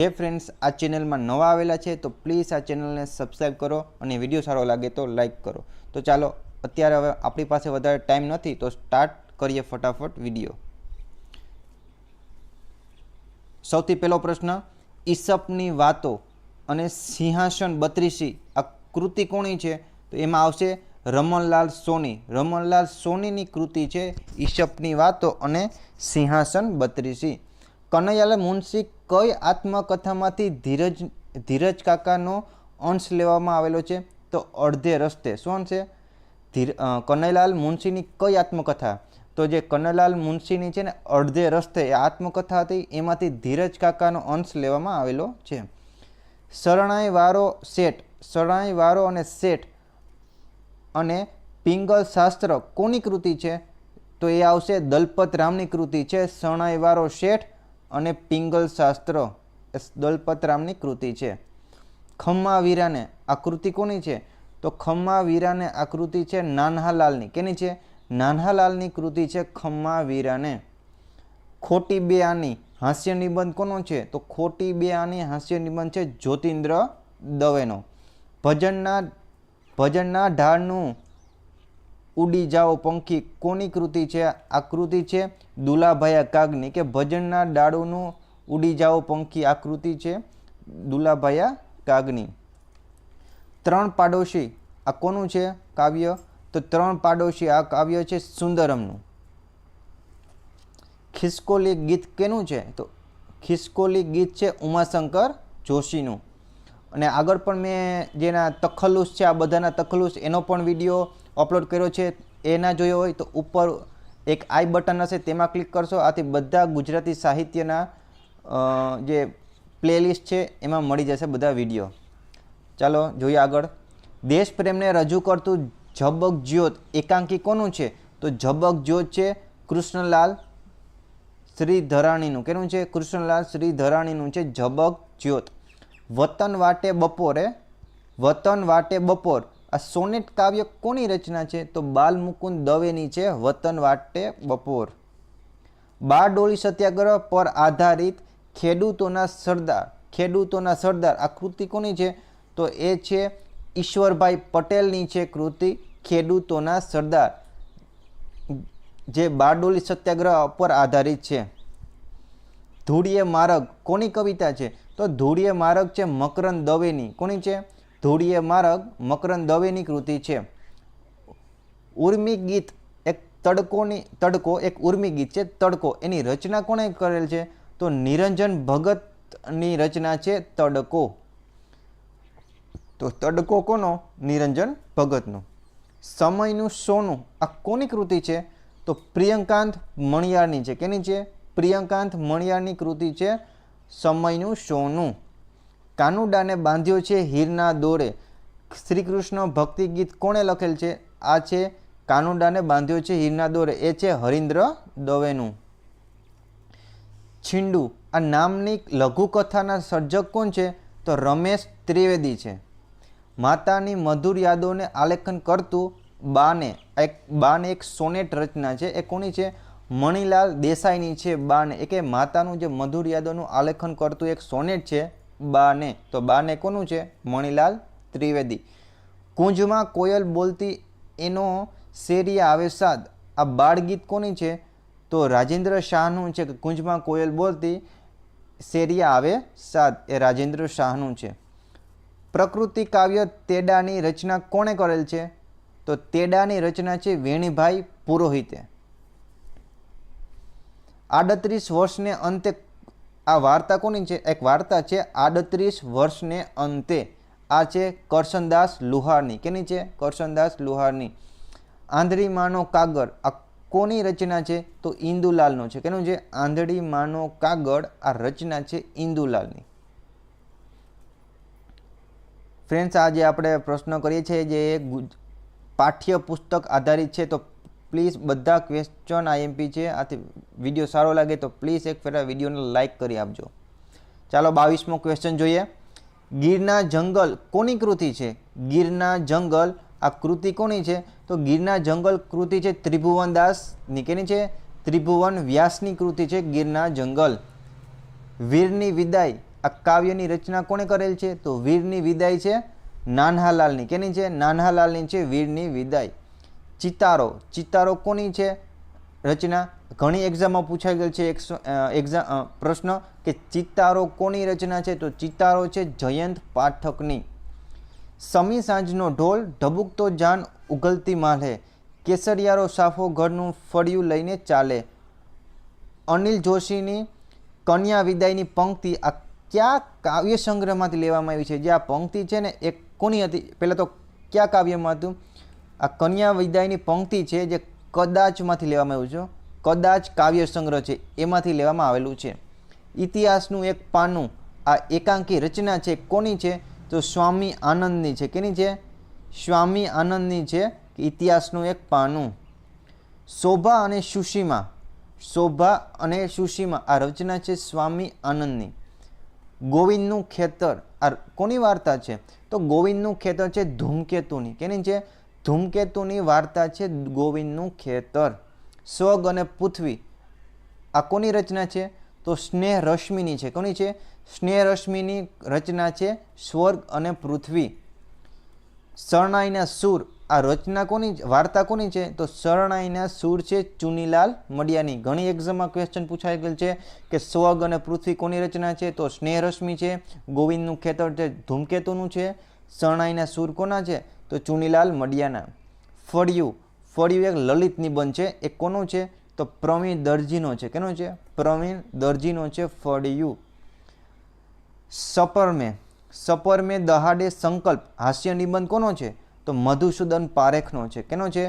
જે ફ્રેન્ડ્સ, આ ચેનલમાં નવા આવેલા છે તો પ્લીઝ આ ચેનલને સબસ્ક્રાઈબ કરો અને વીડિયો સારો લાગે તો લાઈક કરો. તો ચાલો, અત્યારે હવે આપણી પાસે વધારે ટાઈમ નથી તો સ્ટાર્ટ કરીએ ફટાફટ વીડિયો. સૌથી પહેલો પ્રશ્ન, ઈસપની વાતો અને સિંહાસન બત્રીસી, આ કૃતિ કોની છે? તો એમાં આવશે રમણલાલ સોની. રમણલાલ સોનીની કૃતિ છે ઈસપની વાતો અને સિંહાસન બત્રીસી. કનૈયાલાલ મુનશી કઈ આત્મકથામાંથી ધીરજ ધીરજ કાકાનો અંશ લેવામાં આવેલો છે? તો અડધે રસ્તે. શું છે? ધીર કનૈલાલ મુનશીની કઈ આત્મકથા? તો જે કનૈલાલ મુનશીની છે ને, અડધે રસ્તે આત્મકથા હતી, એમાંથી ધીરજ કાકાનો અંશ લેવામાં આવેલો છે. શરણાઈ વારો શેઠ. શરણાઈ વારો અને શેઠ અને પિંગલ શાસ્ત્ર કોની કૃતિ છે? તો એ આવશે દલપત રામની કૃતિ છે. શરણાઈ વારો શેઠ અને પિંગલ શાસ્ત્ર એ દલપત રામની કૃતિ છે. ખમ્મા વીરાને આકૃતિ કોની છે? તો ખમ્મા વીરાને આકૃતિ છે નાનહાલાલની. કેની છે? નાનહાલાલની કૃતિ છે ખમ્મા વીરાને. ખોટી બે આની હાસ્ય નિબંધ કોનો છે? તો ખોટી બે આની હાસ્ય નિબંધ છે જ્યોતિન્દ્ર દવેનો. ભજનના ભજનના ઢાળનું ઉડી જાઓ પંખી. કોની કૃતિ છે? આ કૃતિ છે દુલાભાયા કાગની કે ભજનના ડાળુનું ઉડી જાઓ પંખી. આ કૃતિ છે દુલાભાયા કાગની. ત્રણ પાડોશી. આ કોનું છે કાવ્ય? તો ત્રણ પાડોશી. આ કાવ્ય છે સુંદરમનું. ખિસકોલી ગીત કેનું છે? તો ખિસકોલી ગીત છે ઉમાશંકર જોશીનું. અને આગળ પણ મેં જેના તખલ્લુસ છે, આ બધાના તખલ્લુસ એનો પણ વીડિયો અપલોડ કર્યો છે, એ ના જોયો હોય તો ઉપર એક આઈ બટન હશે, તેમાં ક્લિક કરશો. આથી બધા ગુજરાતી સાહિત્યના જે પ્લેલિસ્ટ છે, એમાં મળી જશે બધા વીડિયો. ચાલો, જોઈએ આગળ. દેશ પ્રેમને રજૂ કરતું ઝબક જ્યોત, એકાંકી કોનું છે? તો ઝબક જ્યોત છે કૃષ્ણલાલ શ્રી ધરાણીનું કેનું છે? કૃષ્ણલાલ શ્રી ધરાણીનું છે ઝબક જ્યોત. વતન વાટે બપોરે, વતન વાટે બપોર. આ સોનેટ કાવ્ય કોની રચના છે? તો બાલ મુકુંદ દવેની છે, વતન વાટે બપોર. બારડોલી સત્યાગ્રહ પર આધારિત ખેડૂતોના સરદાર ખેડૂતોના સરદાર. આ કૃતિ કોની છે? તો એ છે ઈશ્વરભાઈ પટેલની છે કૃતિ ખેડૂતોના સરદાર, જે બારડોલી સત્યાગ્રહ પર આધારિત છે. ધૂળીએ માર્ગ કોની કવિતા છે? તો ધૂળીય માર્ગ છે મકરંદ દવેની. કોની છે? ધૂળીય માર્ગ મકરંદ દવેની કૃતિ છે. ઉર્મી ગીત એક તડકોની, તડકો એક ઉર્મી ગીત છે, તડકો. એની રચના કોણે કરેલ છે? તો નિરંજન ભગતની રચના છે તડકો. તો તડકો કોનો? નિરંજન ભગતનો. સમયનું સોનું. આ કોની કૃતિ છે? તો પ્રિયંકાંત મણિયારની છે. કેની છે? પ્રિયંકાંત મણિયારની કૃતિ છે સમયનું સોનું. કાનુડાને બાંધ્યો છે હીરના દોરે. શ્રી કૃષ્ણ ભક્તિ ગીત કોણે લખેલ છે? આ છે કાનુડાને બાંધ્યો છે હીરના દોરે. એ છે હરિન્દ્ર દવેનું. છીંડુ. આ નામની લઘુકથાના સર્જક કોણ છે? તો રમેશ ત્રિવેદી છે. માતાની મધુર યાદોને આલેખન કરતું બાને. એક બાને એક સોનેટ રચના છે. એ કોની છે? મણિલાલ દેસાઈની છે બાને. એ કે માતાનું જે મધુર યાદોનું આલેખન કરતું એક સોનેટ છે બાને. તો બાને કોનું છે? મણિલાલ ત્રિવેદી. કુંજમાં કોયલ બોલતી એનો શેરિયા આવે સાદ. આ બાળગીત કોની છે? તો રાજેન્દ્ર શાહનું છે કે કુંજમાં કોયલ બોલતી શેરિયા આવે સાદ. એ રાજેન્દ્ર શાહનું છે. પ્રકૃતિ કાવ્ય તેડાની રચના કોણે કરેલ છે? તો તેડાની રચના છે વેણીભાઈ પુરોહિતે. આડત્રીસ વર્ષને અંતે, આ વાર્તા કોની છે? એક વાર્તા છે આડત્રીસ વર્ષને અંતે. આ છે કરશનદાસ લુહારની. કેની છે? કરશનદાસ લુહારની. આંધળી માનો કાગળ. આ કોની રચના છે? તો ઇન્દુલાલનો છે. કેનું છે? આંધળી માનો કાગળ. આ રચના છે ઇન્દુલાલની. ફ્રેન્ડ્સ, આજે આપણે પ્રશ્ન કરીએ છીએ જે ગુજ- પાઠ્ય પુસ્તક આધારિત છે, તો પ્લીઝ બધા ક્વેશ્ચન આઈએમપી છે, આથી વીડિયો સારો લાગે તો પ્લીઝ એક ફેરા વિડીયોને લાઇક કરી આપજો. ચાલો બાવીસમો ક્વેશ્ચન જોઈએ. ગીરના જંગલ કોની કૃતિ છે? ગીરના જંગલ, આ કૃતિ કોની છે? તો ગીરના જંગલ કૃતિ છે ત્રિભુવન દાસની કેની છે? ત્રિભુવન વ્યાસની કૃતિ છે ગીરના જંગલ. વીરની વિદાય, આ કાવ્યની રચના કોણે કરેલ છે? તો વીરની વિદાય છે નાનહાલાલની. કેની છે? નાનહાલાલની છે વીરની વિદાય. ચિતારો. ચિતારો કોની છે? રચના ઘણી એક્ઝામમાં પૂછાઈ ગયેલ છે. એક એક્ઝામ પ્રશ્ન કે ચિતારો કોની રચના છે? તો ચિતારો છે જયંત પાઠકની. સમી સાંજનો ઢોલ ઢબુકતો જાન ઉગલતી માલે. કેસરિયારો સાફો ઘરનું ફળિયું લઈને ચાલે. અનિલ જોશીની કન્યા વિદાયની પંક્તિ આ કયા કાવ્ય સંગ્રહમાંથી લેવામાં આવી છે? જે આ પંક્તિ છે ને, એ કોની હતી? પહેલાં તો કયા કાવ્યમાં હતું? આ કન્યા વિદાયની પંક્તિ છે જે કદાચમાંથી લેવામાં આવ્યું છે. કદાચ કાવ્ય સંગ્રહ છે, એમાંથી લેવામાં આવેલું છે. ઇતિહાસનું એક પાનું, આ એકાંકી રચના છે, કોની છે? તો સ્વામી આનંદની છે. કેની છે? સ્વામી આનંદની છે ઇતિહાસનું એક પાનું. શોભા અને સુશીમા. શોભા અને સુશીમા, આ રચના છે સ્વામી આનંદની. ગોવિંદનું ખેતર, આ કોની વાર્તા છે? તો ગોવિંદનું ખેતર છે ધૂમકેતુની. કેની છે? ધૂમકેતુની વાર્તા છે ગોવિંદનું ખેતર. સ્વર્ગ અને પૃથ્વી. આ કોની રચના છે? તો સ્નેહ રશ્મિની છે. કોની છે? સ્નેહ રશ્મિની રચના છે સ્વર્ગ અને પૃથ્વી. શરણાઈના સૂર. આ રચના કોની વાર્તા કોની છે? તો શરણાઈના સૂર છે ચુનીલાલ મડિયાની. ઘણી એક્ઝામમાં ક્વેશ્ચન પૂછાઈ ગયેલ છે કે સ્વગ અને પૃથ્વી કોની રચના છે? તો સ્નેહ રશ્મિ છે, ગોવિંદનું ખેતર છે, ધૂમકેતુનું છે, શરણાઈના સૂર કોના છે? તો ચુનીલાલ મડિયાના. ફળિયું ફળિયું એક લલિત નિબંધ છે. એ કોનું છે? તો પ્રવીણ દરજીનો છે. કેનો છે? પ્રવીણ દરજીનો છે ફળિયું. સપર મેં સપર મેં દહાડે સંકલ્પ. હાસ્ય નિબંધ કોનો છે? તો મધુસૂદન પારેખનો છે. કેનો છે?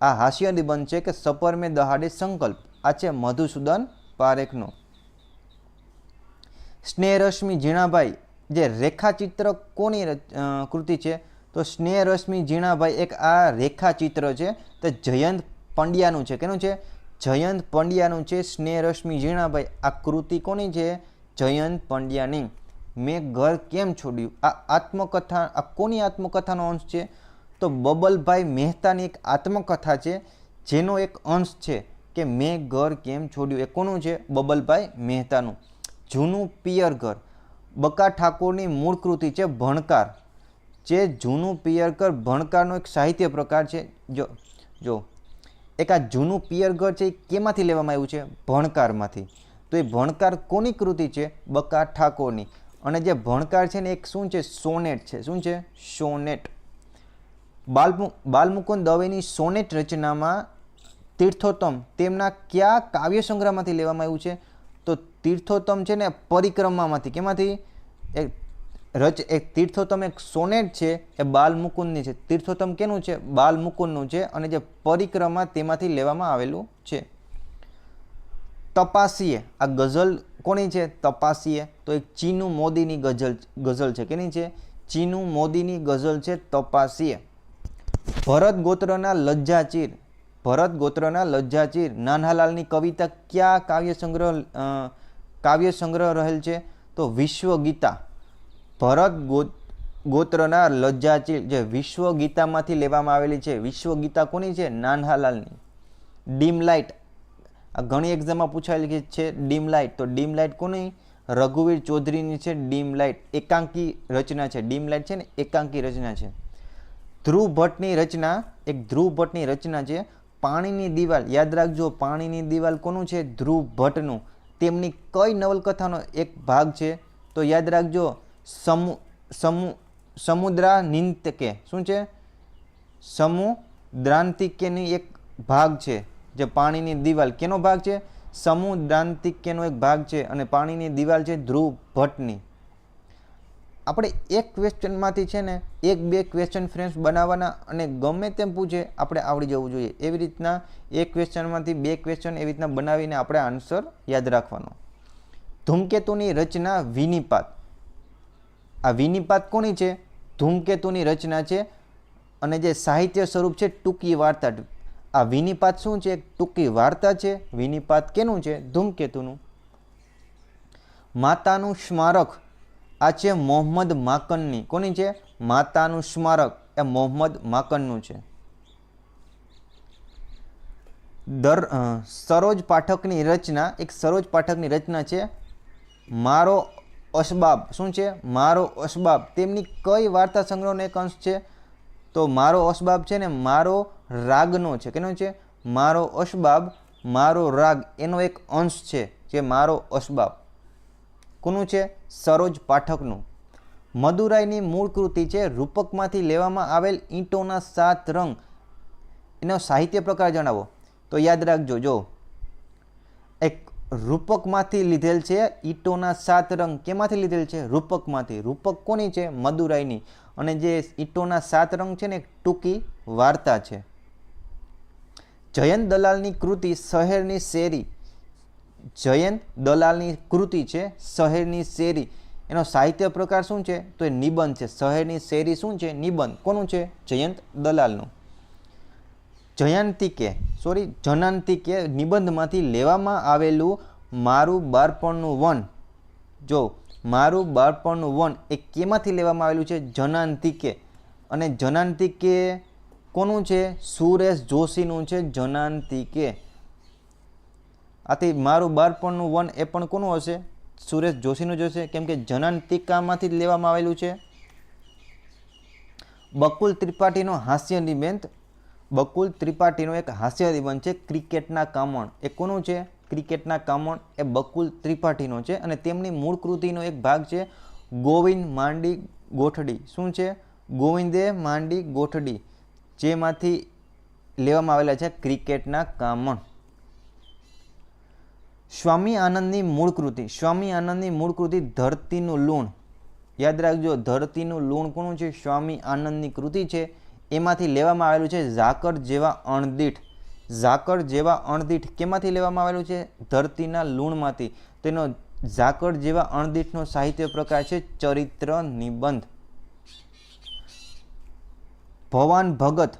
આ હાસ્ય નિબંધ છે કે સપર મેં દહાડે સંકલ્પ. આ છે મધુસૂદન પારેખનો. સ્નેહરશ્મિ ઝીણાભાઈ. જે રેખાચિત્ર કોની કૃતિ છે? તો સ્નેહરશ્મિ ઝીણાભાઈ, એક આ રેખાચિત્ર છે, તો જયંત પંડ્યાનું છે. કેનું છે? જયંત પંડ્યાનું છે સ્નેહરશ્મિ ઝીણાભાઈ. આ કૃતિ કોની છે? જયંત પંડ્યાની. મેં ઘર કેમ છોડ્યું? આ આત્મકથા, આ કોની આત્મકથાનો અંશ છે? તો બબલભાઈ મહેતાની એક આત્મકથા છે, જેનો એક અંશ છે કે મેં ઘર કેમ છોડ્યું? એ કોનું છે? બબલભાઈ મહેતાનું. જૂનું પિયર ઘર. બકા ઠાકોરની મૂળ કૃતિ છે ભણકાર. જે જૂનું પિયરઘર ભણકારનો એક સાહિત્ય પ્રકાર છે. જો જો, એક આ જૂનું પિયરઘર છે એ કેમાંથી લેવામાં આવ્યું છે? ભણકારમાંથી. તો એ ભણકાર કોની કૃતિ છે? બકા ઠાકોરની. અને જે ભણકાર છે ને, એક શું છે? સોનેટ છે. શું છે? સોનેટ. બાલમુ, બાલમુકુંદ દવેની સોનેટ રચનામાં તીર્થોત્તમ તેમના કયા કાવ્ય સંગ્રહમાંથી લેવામાં આવ્યું છે? તો તીર્થોત્તમ છે ને, પરિક્રમામાંથી. કેમાંથી? એક રચ એક તીર્થોત્તમ એક સોનેટ છે, એ બાલમુકુંદની છે. તીર્થોત્તમ કેનું છે? બાલમુકુંદનું છે અને જે પરિક્રમા તેમાંથી લેવામાં આવેલું છે. તપાસીએ. આ ગઝલ કોની છે? તપાસીએ. તો એક ચીનુ મોદીની ગઝલ ગઝલ છે. કેની છે? ચીનુ મોદીની ગઝલ છે, તપાસીએ. ભરત ગોત્રના લજ્જાચીર. ભરત ગોત્રના લજ્જાચીર. નાનાલાલની કવિતા કયા કાવ્ય સંગ્રહ કાવ્ય સંગ્રહ રહેલ છે? તો વિશ્વ ગીતા ભરત ગો- ગોત્રના લજ્જાચીલ જે વિશ્વ ગીતામાંથી લેવામાં આવેલી છે વિશ્વ ગીતા કોની છે? નાનહાલાલની. ડીમ લાઇટ આ ઘણી એક્ઝામમાં પૂછાયેલી છે ડીમ લાઇટ તો ડીમ લાઇટ કોની? રઘુવીર ચૌધરીની છે ડીમ લાઇટ એકાંકી રચના છે. ડીમ લાઇટ છે ને એકાંકી રચના છે. ધ્રુવ ભટ્ટની રચના, એક ધ્રુવ ભટ્ટની રચના છે. પાણીની દિવાલ. યાદ રાખજો, પાણીની દિવાલ કોનું છે? ધ્રુવ ભટ્ટનું. તેમની કઈ નવલકથાનો એક ભાગ છે? તો યાદ રાખજો સમુ સમુ, સમુદ્રાનિંતકે. શું છે? સમુદ્રાંતિકેની એક ભાગ છે, જે પાણીની દિવાલ. કેનો ભાગ છે? સમુદ્રાંતિકેનો એક ભાગ છે અને પાણીની દિવાલ છે ધ્રુવ ભટ્ટની. આપણે એક ક્વેશ્ચનમાંથી છે ને, એક બે ક્વેશ્ચન ફ્રેમ્સ બનાવવાના અને ગમે તેમ પૂછે, આપણે આવડી જવું જોઈએ. એવી રીતના એક ક્વેશ્ચનમાંથી બે ક્વેશ્ચન એવી રીતના બનાવીને આપણે આન્સર યાદ રાખવાનો. ધૂમકેતુની રચના વિનિપાત. આ વિનિપાત કોની છે? ધૂમકેતુની રચના છે અને જે સાહિત્ય સ્વરૂપ છે, ટૂંકી વાર્તા. આ વિનિપાત શું છે? ટૂંકી વાર્તા છે. વિનિપાત કેનું છે? ધૂમકેતુનું. માતાનું સ્મારક. આ છે મોહમ્મદ માકનની. કોની છે? માતાનું સ્મારક. એ મોહમ્મદ માકનનું છે. દર સરોજ પાઠકની રચના, એક સરોજ પાઠકની રચના છે. મારો અસબાબ શું છે? મારો અસબાબ તેમની કઈ વાર્તા સંગ્રહનો એક અંશ છે? તો મારો અસબાબ છે ને મારો રાગનો છે. કેનો છે? મારો અસબાબ મારો રાગ એનો એક અંશ છે જે મારો અસબાબ કોનું છે? સરોજ પાઠકનું. મદુરાઈની મૂળ કૃતિ છે રૂપકમાંથી લેવામાં આવેલ ઈંટોના સાત રંગ. એનો સાહિત્ય પ્રકાર જણાવો. તો યાદ રાખજો. જો રૂપકમાંથી લીધેલ છે, ઈંટોના સાત રંગ. કેમાંથી લીધેલ છે? રૂપકમાંથી. રૂપક કોની છે? મદુરાઈની. અને જે ઈંટોના સાત રંગ છે ને ટૂંકી વાર્તા છે. જયંત દલાલની કૃતિ શહેરની શેરી. જયંત દલાલની કૃતિ છે, શહેરની શેરી. એનો સાહિત્ય પ્રકાર શું છે? તો એ નિબંધ છે. શહેરની શેરી શું છે? નિબંધ. કોનું છે? જયંત દલાલનું. જયંતિકે સોરી જનંતિકે નિબંધમાંથી લેવામાં આવેલું મારું બાળપણનું વન. જો, મારું બાળપણનું વન એ કેમાંથી લેવામાં આવેલું છે? જનાંતિકે અને જનાંતિકે કોનું છે? સુરેશ જોશીનું છે જનાંતિકે આથી મારું બાળપણનું વન એ પણ કોનું હશે? સુરેશ જોશીનું જ હશે? કેમ કે જનાંતિકામાંથી જ લેવામાં આવેલું છે? બકુલ ત્રિપાઠીનો હાસ્ય નિબંધ બકુલ ત્રિપાઠીનો એક હાસ્ય છે, ક્રિકેટના કામણ. એ કોનું છે? ક્રિકેટના કામણ એ બકુલ ત્રિપાઠીનો છે અને તેમની મૂળ કૃતિનો એક ભાગ છે, ગોવિંદ માંડી ગોઠડી. શું છે? ગોવિંદે માંડી ગોઠડી, જેમાંથી લેવામાં આવેલા છે ક્રિકેટના કામણ. સ્વામી આનંદની મૂળ કૃતિ. સ્વામી આનંદની મૂળ કૃતિ ધરતીનું લૂણ. યાદ રાખજો, ધરતીનું લૂણ કોનું છે? સ્વામી આનંદની કૃતિ છે એમાંથી લેવામાં આવેલું છે ઝાકર જેવા અણદીઠ. ઝાકર જેવા અણદીઠ કેમાંથી લેવામાં આવેલું છે? ધરતીના લૂણમાંથી. તેનો ઝાકર જેવા અણદીઠનો સાહિત્ય પ્રકાર છે ચરિત્ર નિબંધ. ભવાન ભગત.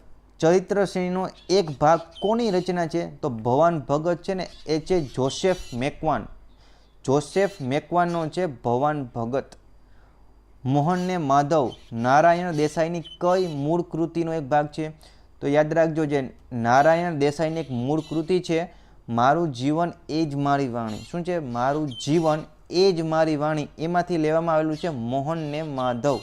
ચરિત્ર શ્રેણીનો એક ભાગ કોની રચના છે? તો ભવાન ભગત છે ને એ છે જોસેફ મેકવાન. જોસેફ મેકવાનનો છે ભવાન ભગત. મોહનને માધવ નારાયણ દેસાઈની કઈ મૂળ કૃતિનો એક ભાગ છે? તો યાદ રાખજો જે નારાયણ દેસાઈની એક મૂળ કૃતિ છે, મારું જીવન એ જ મારી વાણી. શું છે? મારું જીવન એ જ મારી વાણી. એમાંથી લેવામાં આવેલું છે, મોહનને માધવ.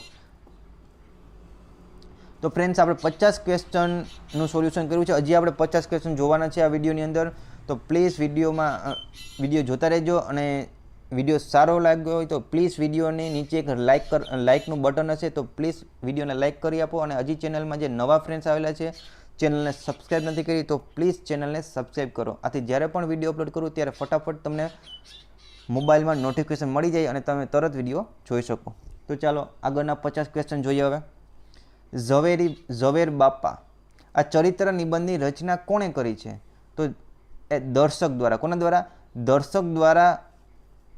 તો ફ્રેન્ડ્સ આપણે પચાસ ક્વેશ્ચનનું સોલ્યુશન કર્યું છે. હજી આપણે પચાસ ક્વેશ્ચન જોવાના છે આ વિડીયોની અંદર. તો પ્લીઝ વિડીયોમાં વીડિયો જોતા રહેજો અને વીડિયો સારો લાગ્યો હોય તો પ્લીઝ વિડીયોની નીચે એક લાઇક કર લાઇકનું બટન હશે તો પ્લીઝ વિડીયોને લાઇક કરી આપો અને હજી ચેનલમાં જે નવા ફ્રેન્ડ્સ આવેલા છે, ચેનલને સબસ્ક્રાઈબ નથી કરી તો પ્લીઝ ચેનલને સબસ્ક્રાઈબ કરો. આથી જ્યારે પણ વીડિયો અપલોડ કરું ત્યારે ફટાફટ તમને મોબાઈલમાં નોટિફિકેશન મળી જાય અને તમે તરત વીડિયો જોઈ શકો. તો ચાલો આગળના પચાસ ક્વેશ્ચન જોઈએ હવે. ઝવેરી ઝવેર બાપા, આ ચરિત્ર નિબંધની રચના કોણે કરી છે? તો એ દર્શક દ્વારા, કોના દ્વારા? દર્શક દ્વારા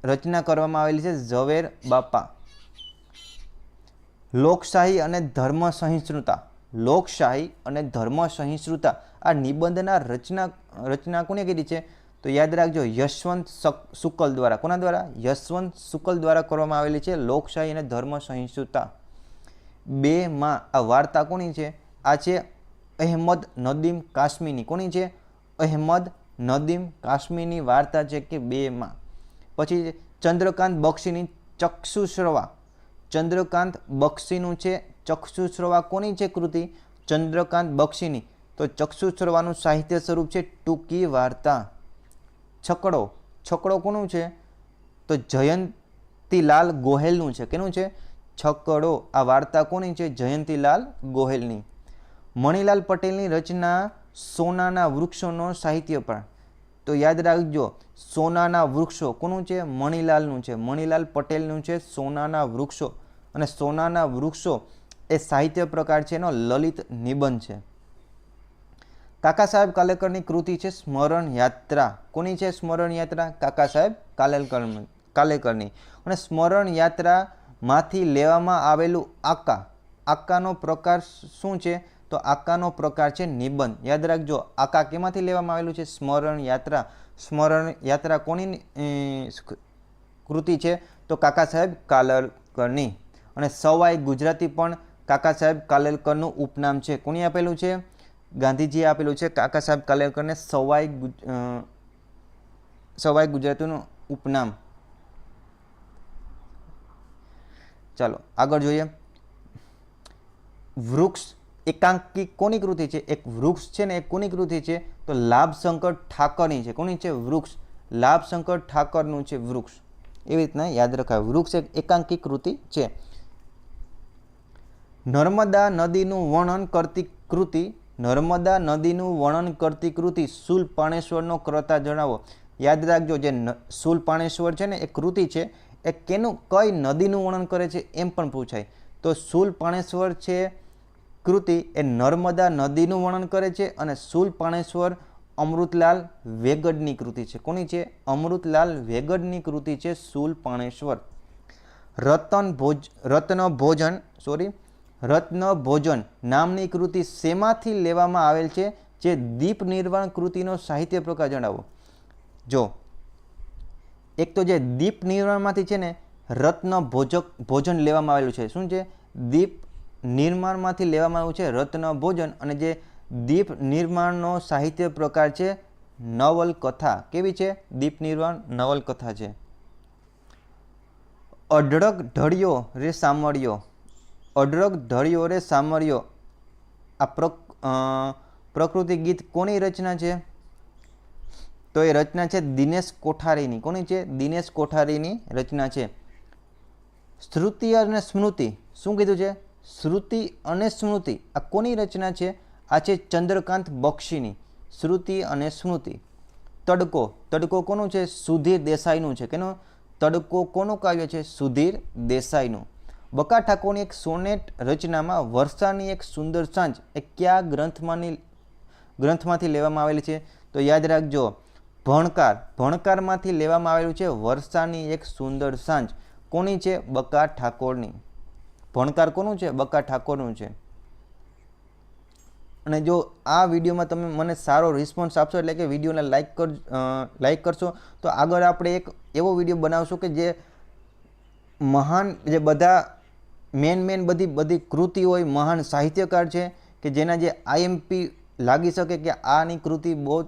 રચના કરવામાં આવેલી છે ઝવેર બાપા. લોકશાહી અને ધર્મ સહિષ્ણુતા લોકશાહી અને ધર્મ સહિષ્ણુતા આ નિબંધના રચના રચના કોને કરી છે? તો યાદ રાખજો, યશવંત શુકલ દ્વારા. કોના દ્વારા? યશવંત શુકલ દ્વારા કરવામાં આવેલી છે લોકશાહી અને ધર્મ સહિષ્ણુતા બેમાં આ વાર્તા કોની છે? આ છે અહેમદ નદીમ કાશ્મીની કોની છે? અહેમદ નદીમ કાશ્મીની વાર્તા છે કે બેમાં પછી ચંદ્રકાંત બક્ષીની ચક્ષુશ્રવા. ચંદ્રકાંત બક્ષીનું છે, ચક્ષુશ્રવા કોની છે કૃતિ? ચંદ્રકાંત બક્ષીની. તો ચક્ષુશ્રવાનું સાહિત્ય સ્વરૂપ છે ટૂંકી વાર્તા. છકડો. છકડો કોનું છે? તો જયંતીલાલ ગોહેલનું છે. કેનું છે? છકડો. આ વાર્તા કોની છે? જયંતીલાલ ગોહેલની. મણિલાલ પટેલની રચના સોનાના વૃક્ષોનો સાહિત્ય પણ. તો યાદ રાખજો, સોનાના વૃક્ષો કોનું છે? મણિલાલનું છે. મણિલાલ પટેલનું છે સોનાના વૃક્ષો. અને સોનાના વૃક્ષો એ સાહિત્ય પ્રકાર છે, એનો લલિત નિબંધ છે. કાકા સાહેબ કાલેકરની કૃતિ છે સ્મરણ યાત્રા. કોની છે સ્મરણ યાત્રા? કાકા સાહેબ કાલેલકર, કાલેકરની. અને સ્મરણ યાત્રામાંથી લેવામાં આવેલું આકા. આકાનો પ્રકાર શું છે? તો આકાનો પ્રકાર છે નિબંધ. યાદ રાખજો, આકા કેમાંથી લેવામાં આવેલું છે? સ્મરણ યાત્રા. સ્મરણ યાત્રા કોની કૃતિ છે? તો કાકા સાહેબ કાલેલકરની. અને સવાઈ ગુજરાતી પણ કાકા સાહેબ કાલેલકરનું ઉપનામ છે. કોની આપેલું છે? ગાંધીજીએ આપેલું છે. કાકા સાહેબ કાલેલકરને સવાઈ સવાઈ ગુજરાતીનું ઉપનામ. ચાલો, આગળ જોઈએ. વૃક્ષ એકાંકી કોની કૃતિ છે? એક વૃક્ષ છે ને એ કોની કૃતિ છે? તો લાભશંકર ઠાકરની છે. કોની છે? વૃક્ષ. લાભશંકર ઠાકરનું છે વૃક્ષ. એવી રીતના યાદ રખાય. વૃક્ષ એક એકાંકી કૃતિ છે. નર્મદા નદીનું વર્ણન કરતી કૃતિ, નર્મદા નદીનું વર્ણન કરતી કૃતિ શૂલપાણેશ્વરનો કરતા જણાવો. યાદ રાખજો જે ન- શૂલપાણેશ્વર છે ને એ કૃતિ છે, એ કેનું, કઈ નદીનું વર્ણન કરે છે એમ પણ પૂછાય. તો શૂલપાણેશ્વર છે કૃતિ એ નર્મદા નદીનું વર્ણન કરે છે અને શૂલપાણેશ્વર અમૃતલાલ વેગડની કૃતિ છે. કોની છે? અમૃતલાલ વેગડની કૃતિ છે શૂલપાણેશ્વર રતન ભોજ, રત્ન ભોજન સોરી રત્ન ભોજન નામની કૃતિ શેમાંથી લેવામાં આવેલ છે? જે દીપ નિર્વાણ કૃતિનો સાહિત્ય પ્રકાર જણાવો. જો, એક તો જે દીપ નિર્વાણમાંથી છે ને રત્ન ભોજક, ભોજન લેવામાં આવેલું છે. શું છે? દીપ નિર્માણમાંથી લેવામાં આવ્યું છે રત્ન ભોજન અને જે દીપ નિર્માણનો સાહિત્ય પ્રકાર છે, નવલકથા. કેવી છે? દીપ નિર્માણ, નવલકથા છે. અઢળક ઢળિયો રે સામળ્યો અઢળક ઢળિયો રે સામળ્યો આ પ્રકૃતિ ગીત કોની રચના છે? તો એ રચના છે દિનેશ કોઠારીની. કોની છે? દિનેશ કોઠારીની રચના છે. શ્રુતિ અને સ્મૃતિ. શું કીધું છે? શ્રુતિ અને સ્મૃતિ. આ કોની રચના છે? આ છે ચંદ્રકાંત બક્ષીની. શ્રુતિ અને સ્મૃતિ. તડકો. તડકો કોનું છે? સુધીર દેસાઈનું છે. કેનો? તડકો કોનું કાવ્ય છે? સુધીર દેસાઈનું. બકા ઠાકોરની એક સોનેટ રચનામાં વર્ષાની એક સુંદર સાંજ એ કયા ગ્રંથમાંની ગ્રંથમાંથી લેવામાં આવેલી છે? તો યાદ રાખજો, ભણકાર. ભણકારમાંથી લેવામાં આવેલું છે વર્ષાની એક સુંદર સાંજ. કોની છે? બકા ઠાકોરની. ભણકાર કોનું છે? બકા ઠાકોરનું છે. અને જો આ વિડીયોમાં તમે મને સારો રિસ્પોન્સ આપશો, એટલે કે વિડીયોને લાઈક કર લાઈક કરશો, તો આગળ આપણે એક એવો વીડિયો બનાવશું કે જે મહાન, જે બધા મેન મેન બધી બધી કૃતિ હોય, મહાન સાહિત્યકાર છે, કે જેના જે આઈએમપી લાગી શકે કે આની કૃતિ બહુ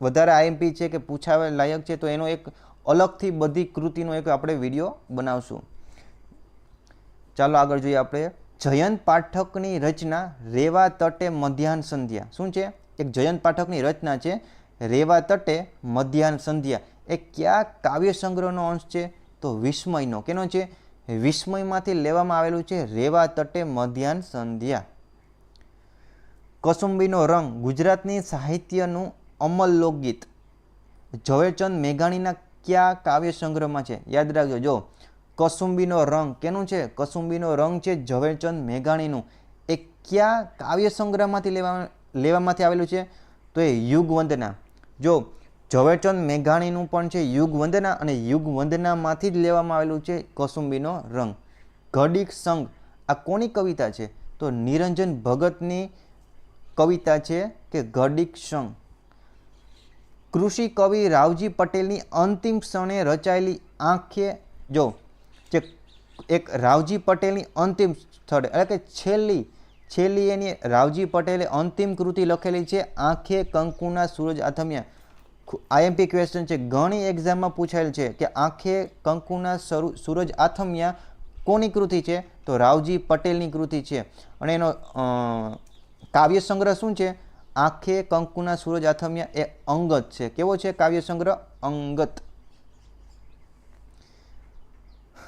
વધારે આઈએમપી છે કે પૂછાવે લાયક છે, તો એનો એક અલગથી બધી કૃતિનો એક આપણે વીડિયો બનાવશું. ચાલો આગળ જોઈએ આપણે. જયંત પાઠકની રચના રેવા તટે મધ્યાહન સંધ્યા. શું છે? એક જયંત પાઠકની રચના છે રેવા તટે મધ્યાહન સંધ્યા. એ કયા કાવ્ય સંગ્રહનો અંશ છે? તો વિસ્મયનો. કેનો છે? વિસ્મયમાંથી લેવામાં આવેલું છે રેવા તટે મધ્યાહન સંધ્યા. કસુંબીનો રંગ ગુજરાતની સાહિત્યનું અમલ લોકગીત. ઝવેરચંદ મેઘાણીના કયા કાવ્ય સંગ્રહમાં છે? યાદ રાખજો. જો કસુંબીનો રંગ કેનું છે? કસુંબીનો રંગ છે ઝવેરચંદ મેઘાણીનું. એ કયા કાવ્ય સંગ્રહમાંથી લેવા, લેવામાંથી આવેલું છે? તો એ યુગવંદના. જો, ઝવેરચંદ મેઘાણીનું પણ છે યુગવંદના અને યુગવંદનામાંથી જ લેવામાં આવેલું છે કસુંબીનો રંગ. ઘડીક સંગ. આ કોની કવિતા છે? તો નિરંજન ભગતની કવિતા છે કે ઘડીક સંગ. કૃષિ કવિ રાવજી પટેલની અંતિમ ક્ષણે રચાયેલી આંખે, જે એક રાવજી પટેલની અંતિમ સ્થળે, એટલે કે છેલ્લી છેલ્લી એની રાવજી પટેલે અંતિમ કૃતિ લખેલી છે, આંખે કંકુના સૂરજ આથમ્યા. આઈએમપી ક્વેશ્ચન છે, ઘણી એક્ઝામમાં પૂછાયેલ છે કે આંખે કંકુના સરૂ- સૂરજ આથમ્યા કોની કૃતિ છે? તો રાવજી પટેલની કૃતિ છે. અને એનો કાવ્ય સંગ્રહ શું છે? આંખે કંકુના સૂરજ આથમ્યા એ અંગત છે. કેવો છે કાવ્ય સંગ્રહ? અંગત.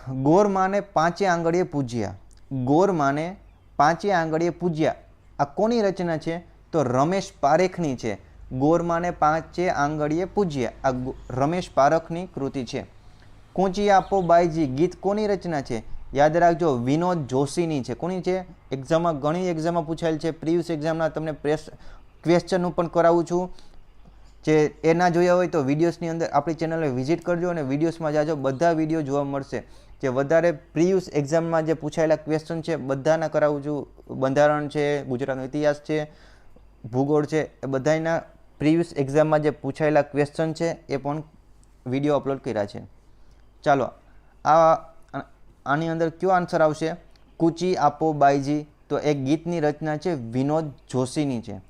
ગોર માને પાંચે આંગળીએ પૂજ્યા. ગોર માને પાંચે આંગળીએ પૂજ્યા. આ કોની રચના છે? તો રમેશ પારેખની છે. ગોર માને પાંચે આંગળીએ પૂજ્યા. આ રમેશ પારેખની કૃતિ છે. કૂંચી આપો બાઈજી, ગીત કોની રચના છે? યાદ રાખજો, વિનોદ જોશીની છે. કોની છે? એક્ઝામમાં ઘણી એક્ઝામમાં પૂછાયેલ છે. પ્રિવિયસ એક્ઝામના તમને પ્રેસ ક્વેશ્ચનનું પણ કરાવું છું. જે એ ના જોયા હોય તો વિડીયોસની અંદર આપણી ચેનલને વિઝિટ કરજો અને વિડીયોસમાં જાજો. બધા વીડિયો જોવા મળશે. જે વધારે પ્રિયુસ એક્ઝામમાં જે પૂછાયેલા ક્વેશ્ચન છે, બધાના કરાવું છું. બંધારણ છે, ગુજરાતનો ઇતિહાસ છે, ભૂગોળ છે, એ બધાના પ્રિવિયસ એક્ઝામમાં જે પૂછાયેલા ક્વેશ્ચન છે, એ પણ વીડિયો અપલોડ કર્યા છે. ચાલો, આ આની અંદર કયો આન્સર આવશે? કૂચી આપો બાઈજી. તો એ ગીતની રચના છે, વિનોદ જોશીની છે.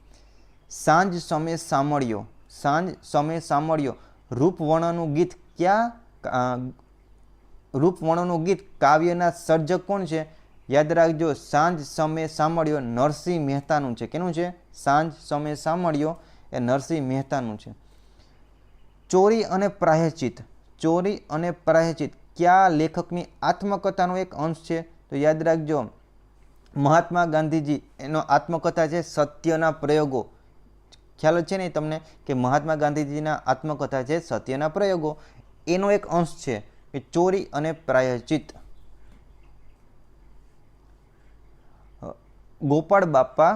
સાંજ સમે સાંભળ્યો. સાંજ સમે સાંભળ્યો. રૂપવર્ણનું ગીત ક્યાં રૂપવર્ણનું ગીત કાવ્યના સર્જક કોણ છે? યાદ રાખજો, સાંજ સમય સાંભળ્યો નરસિંહ મહેતાનું છે. કેનું છે? સાંજ સમય સાંભળ્યો એ નરસિંહ મહેતાનું છે. ચોરી અને પ્રાયશ્ચિત. ચોરી અને પ્રાયચિત કયા લેખકની આત્મકથાનો એક અંશ છે? તો યાદ રાખજો, મહાત્મા ગાંધીજી એનો આત્મકથા છે સત્યના પ્રયોગો. ખ્યાલ છે ને તમને કે મહાત્મા ગાંધીજીના આત્મકથા છે સત્યના પ્રયોગો? એનો એક અંશ છે. કે ચોરી અને પ્રાયચિત. ગોપાળ બાપા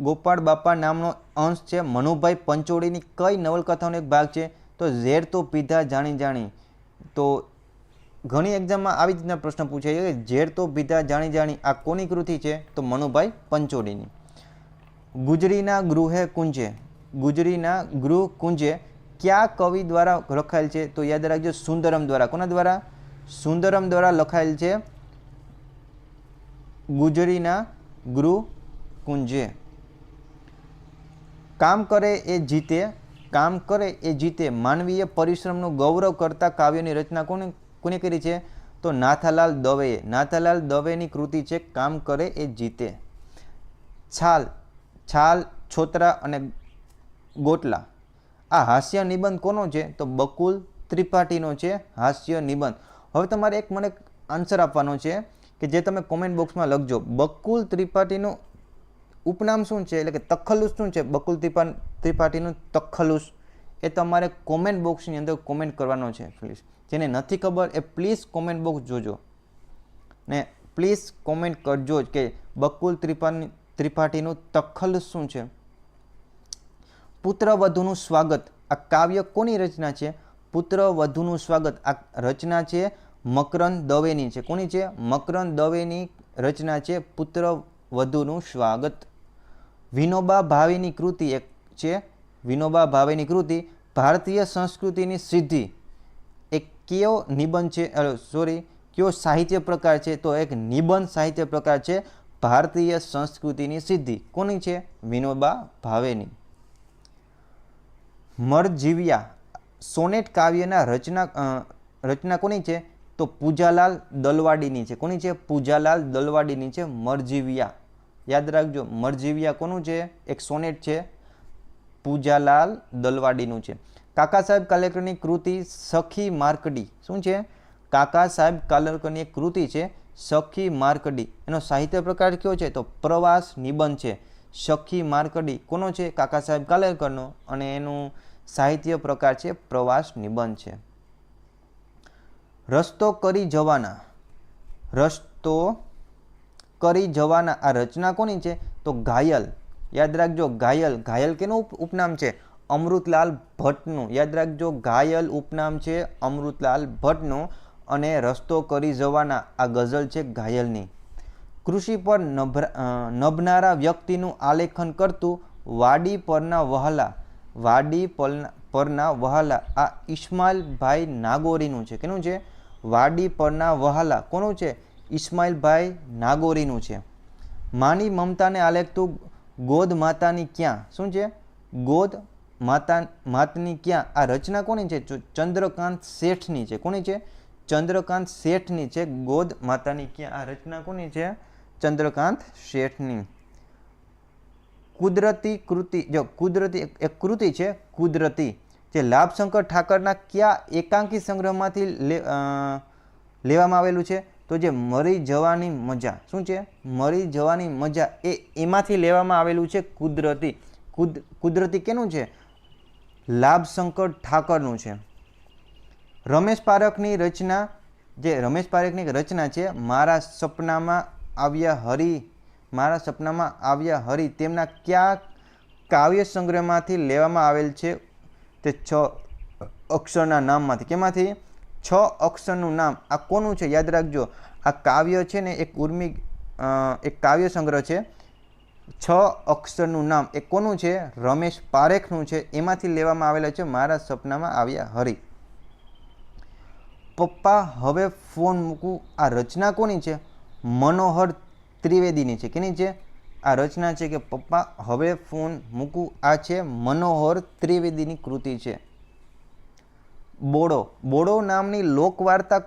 ગોપાળ બાપા નામનો અંશ છે. મનુભાઈ પંચોળીની કઈ નવલકથાનો એક ભાગ છે? તો ઝેર તો પીધા જાણી જાણી. તો ઘણી એક્ઝામમાં આવી રીતના પ્રશ્ન પૂછાય છે કે ઝેર તો પીધા જાણી જાણી આ કોની કૃતિ છે? તો મનુભાઈ પંચોળીની ગુજરીના ગૃહે કુંજે. ગુજરીના ગૃહ કુંજે. કયા કવિ દ્વારા લખાયેલ છે તો યાદ રાખજો સુંદરમ દ્વારા. કોના દ્વારા? સુંદરમ દ્વારા લખાયેલ છે ગુજરીના ગૃહ કુંજે કામ કરે એ જીતે, કામ કરે એ જીતે માનવીય પરિશ્રમનું ગૌરવ કરતા કાવ્યની રચના કોને કોને કરી છે? તો નાથાલાલ દવેએ. નાથાલાલ દવેની કૃતિ છે કામ કરે એ જીતે. છાલ છાલ, છોતરા અને ગોટલા. આ હાસ્ય નિબંધ કોનો છે? તો બકુલ ત્રિપાઠીનો છે હાસ્ય નિબંધ. હવે તમારે એક મને આન્સર આપવાનો છે કે જે તમે કોમેન્ટ બોક્સમાં લખજો. બકુલ ત્રિપાઠીનું ઉપનામ શું છે? એટલે કે તખલ્લુસ શું છે? બકુલ ત્રિપા, ત્રિપાઠીનું તખલ્લુસ એ તમારે કોમેન્ટ બોક્સની અંદર કોમેન્ટ કરવાનો છે પ્લીઝ જેને નથી ખબર એ પ્લીઝ કોમેન્ટ બોક્સ જોજો. ને પ્લીઝ કોમેન્ટ કરજો જ કે બકુલ ત્રિપાઠી ત્રિપાઠીનું તખલ્લુસ શું છે? પુત્રવધુનું સ્વાગત. આ કાવ્ય કોની રચના છે? પુત્રવધુનું સ્વાગત. આ રચના છે મકરંદ દવેની છે. કોની છે? મકરંદ દવેની રચના છે પુત્રવધુનું સ્વાગત. વિનોબા ભાવેની કૃતિ એક છે. વિનોબા ભાવેની કૃતિ ભારતીય સંસ્કૃતિની સિદ્ધિ. એક કયો નિબંધ છે? સોરી કયો સાહિત્ય પ્રકાર છે? તો એક નિબંધ સાહિત્ય પ્રકાર છે ભારતીય સંસ્કૃતિની સિદ્ધિ. કોની છે? વિનોબા ભાવેની. મરજીવ્યા સોનેટ કાવ્યના રચના રચના કોની છે? તો પૂજાલાલ દલવાડીની છે. કોની છે? પૂજાલાલ દલવાડીની છે, મરજીવ્યા. યાદ રાખજો, મરજીવ્યા કોનું છે? એક સોનેટ છે. પૂજાલાલ દલવાડીનું છે. કાકા સાહેબ કાલેકરની કૃતિ સખી માર્કડી. શું છે? કાકા સાહેબ કાલેકરની એક કૃતિ છે, સખી માર્કડી. એનો સાહિત્ય પ્રકાર કયો છે? તો પ્રવાસ નિબંધ છે. સખી માર્કડી. કોનો છે? કાકા સાહેબ કાલેકરનો અને એનું સાહિત્ય પ્રકાર છે, પ્રવાસ નિબંધ છે. રસ્તો કરી જવાના. રસ્તો કરી જવાના. આ રચના કોની છે? તો ઘાયલ. યાદ રાખજો, ઘાયલ. ઘાયલ કેનું ઉપનામ છે? અમૃતલાલ ભટ્ટનું. યાદ રાખજો, ઘાયલ ઉપનામ છે, અમૃતલાલ ભટ્ટનું અને રસ્તો કરી જવાના. આ ગઝલ છે ઘાયલની. કૃષિ પર નભનારા વ્યક્તિનું આલેખન કરતું, વાડી પરના વહાલા. વાડી પરના વહાલા આ ઇસ્માઇલભાઈ નાગોરીનું છે. કેનું છે? વાડી પરના વહાલા. કોનું છે? ઇસ્માઇલભાઈ નાગોરીનું છે. માની મમતાને આલેખતું ગોદ માતાની ક્યાં? શું છે? ગોદ માતા, માતની ક્યાં? આ રચના કોની છે? ચંદ્રકાંત શેઠની છે. કોની છે? ચંદ્રકાંત શેઠની છે. ગોદ માતાની ક્યાં? આ રચના કોની છે? ચંદ્રકાંત શેઠની. કુદરતી કૃતિ, જો કુદરતી એક- કૃતિ છે, કુદરતી, જે લાભશંકર ઠાકરના કયા એકાંકી સંગ્રહમાંથી લેવામાં આવેલું છે, તો જે મરી જવાની મજા, શું છે? મરી જવાની મજા એ એમાંથી લેવામાં આવેલું છે કુદરતી. કુદ, કુદરતી કેનું છે? લાભશંકર ઠાકરનું છે. રમેશ પારખની રચના, જે રમેશ પારેખની રચના છે, મારા સપનામાં આવ્યા હરી મારા સપનામાં આવ્યા હરિ તેમના કયા કાવ્ય સંગ્રહમાંથી લેવામાં આવેલ છે તે છ અક્ષરના નામમાંથી. કેમાંથી? છ અક્ષરનું નામ. આ કોનું છે? યાદ રાખજો. આ કાવ્ય છે ને એક ઉર્મી એક કાવ્ય સંગ્રહ છે. છ અક્ષરનું નામ. એ કોનું છે? રમેશ પારેખનું છે. એમાંથી લેવામાં આવેલા છે મારા સપનામાં આવ્યા હરી. પપ્પા, હવે ફોન મૂકું. આ રચના કોની છે? મનોહર ત્રિવેદીની છે. કેની છે? આ રચના છે કે પપ્પા હવે ફોન મૂકું. આ છે મનોહર ત્રિવેદીની કૃતિ છે. બોડો. બોડો નામની લોકવાર્તા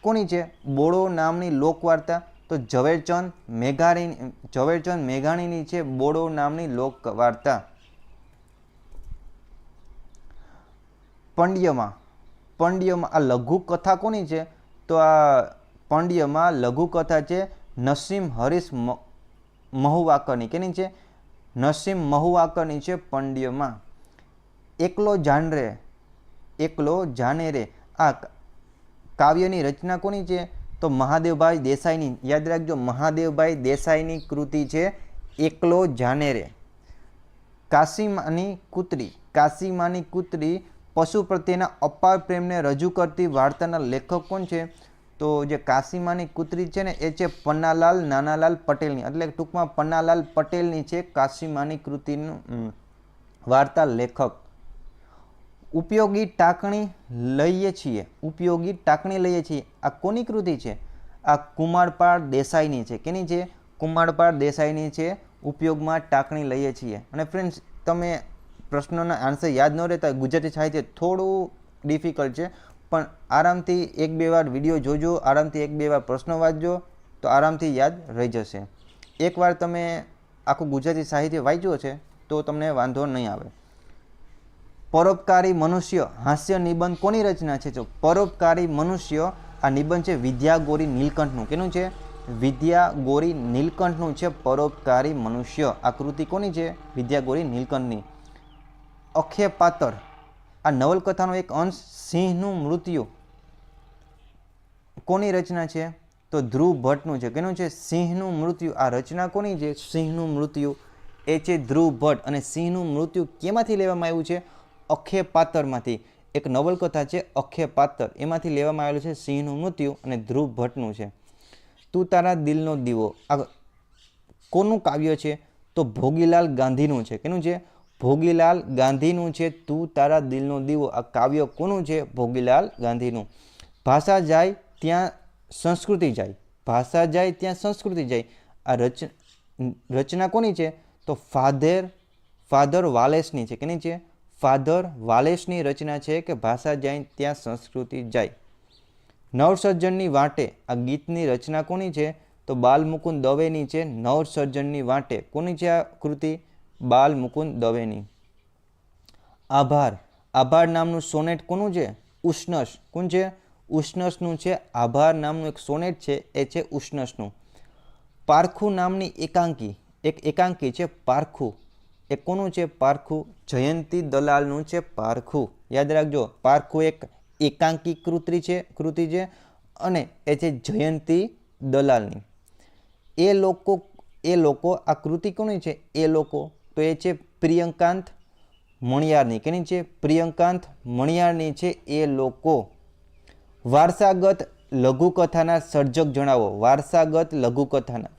કોની છે? બોડો નામની લોકવાર્તા તો ઝવેરચંદ મેઘાણી, ઝવેરચંદ મેઘાણીની છે બોડો નામની લોકવાર્તા. પંડ્યમાં. પંડ્યમાં. આ લઘુકથા કોની છે? તો આ પંડ્યમાં લઘુકથા છે નસીમ હરીશ મહુવાકરની કેની છે? નસીમ મહુવાકરની છે પંડ્યમાં. એકલો જાનરે, એકલો જાને રે આ કાવ્યની રચના કોની છે? તો મહાદેવભાઈ દેસાઈની. યાદ રાખજો, મહાદેવભાઈ દેસાઈની કૃતિ છે એકલો જાને રે કાશીમાની કૂતરી કાશીમાની કૂતરી પશુ પ્રત્યેના અપાર પ્રેમને રજૂ કરતી વાર્તાના લેખક કોણ છે? તો જે કાશીમાની કૂતરી છે ને, એ છે પન્નાલાલ નાનાલાલ પટેલની. એટલે ટૂંકમાં પન્નાલાલ પટેલની છે કાશીમાની કૃતિનું વાર્તા લેખક. ઉપયોગી ટાંકણી લઈએ છીએ. ઉપયોગી ટાંકણી લઈએ છીએ. આ કોની કૃતિ છે? આ કુમારપાળ દેસાઈની છે. કેની છે? કુમારપાળ દેસાઈની છે. ઉપયોગમાં ટાંકણી લઈએ છીએ. અને ફ્રેન્ડ્સ તમે પ્રશ્નોના આન્સર યાદ ન રહેતા, ગુજરાતી સાહિત્ય થોડું ડિફિકલ્ટ છે. પણ આરામથી એક બે વાર વીડિયો જોજો, આરામથી એક બે વાર પ્રશ્નો વાંચજો, તો આરામથી યાદ રહી જશે. એકવાર તમે આખું ગુજરાતી સાહિત્ય વાંચ્યું છે તો તમને વાંધો નહીં આવે. પરોપકારી મનુષ્ય હાસ્ય નિબંધ કોની રચના છે? જો પરોપકારી મનુષ્ય, આ નિબંધ છે વિદ્યા ગોરી નીલકંઠનું. કેનું છે? વિદ્યા ગોરી નીલકંઠનું છે પરોપકારી મનુષ્ય. આ કૃતિ કોની છે? વિદ્યા ગોરી નીલકંઠની. અખે પાતર આ નવલકથાનો એક અંશ સિંહનું મૃત્યુ. કોની રચના છે? તો ધ્રુવ ભટ્ટનું છે. કેનું છે? સિંહનું મૃત્યુ. આ રચના કોની છે? સિંહનું મૃત્યુ. એ છે ધ્રુવ ભટ્ટ અને સિંહનું મૃત્યુ કેમાંથી લેવામાં આવ્યું છે? અખે પાતરમાંથી એક નવલકથા છે અખે પાતર એમાંથી લેવામાં આવેલું છે સિંહનું મૃત્યુ અને ધ્રુવ ભટ્ટનું છે. તું તારા દિલનો દીવો. આ કોનું કાવ્ય છે? તો ભોગીલાલ ગાંધીનું છે. કેનું છે? ભોગીલાલ ગાંધીનું છે, તું તારા દિલનો દીવો. આ કાવ્ય કોનું છે? ભોગીલાલ ગાંધીનું. ભાષા જાય ત્યાં સંસ્કૃતિ જાય. ભાષા જાય ત્યાં સંસ્કૃતિ જાય. આ રચ, રચના કોની છે? તો ફાધર ફાધર વાલેસની છે. કેની છે? ફાધર વાલેસની રચના છે કે ભાષા જાય ત્યાં સંસ્કૃતિ જાય. નવસર્જનની વાંટે. આ ગીતની રચના કોની છે? તો બાલ મુકુંદ દવેની છે, નવસર્જનની વાંટે. કોની છે આ કૃતિ? બાલ મુકુંદ દવેની. આભાર. આભાર નામનું સોનેટ કોનું છે? ઉષ્ણસ કોણ છે? ઉષ્ણસનું છે. આભાર નામનું એક સોનેટ છે. એ છે ઉષ્ણસનું પારખું નામની એકાંકી. એક એકાંકી છે પારખું. એ કોનું છે? પારખું. જયંતી દલાલનું છે પારખું. યાદ રાખજો, પારખું એક એકાંકી કૃતિ છે કૃતિ છે અને એ છે જયંતી દલાલની. એ લોકો એ લોકો આ કૃતિ કોની છે? એ લોકો તો એ છે પ્રિયંકાંત મણિયારની. કેની છે? પ્રિયંકાંત મણિયારની છે એ લોકો. વારસાગત લઘુકથાના સર્જક જણાવો. વારસાગત લઘુકથાના.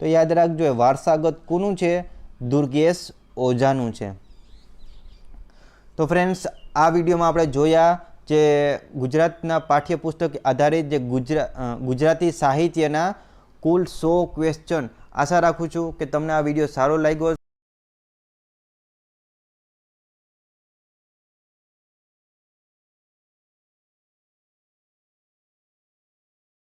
તો યાદ રાખજો વારસાગત કોનું છે? દુર્ગેશ ઓઝાનું છે. તો ફ્રેન્ડ્સ, આ વિડીયોમાં આપણે જોયા જે ગુજરાતના પાઠ્યપુસ્તક આધારિત જે ગુજરા ગુજરાતી સાહિત્યના કુલ સો ક્વેશ્ચન આશા રાખું છું કે તમને આ વીડિયો સારો લાગ્યો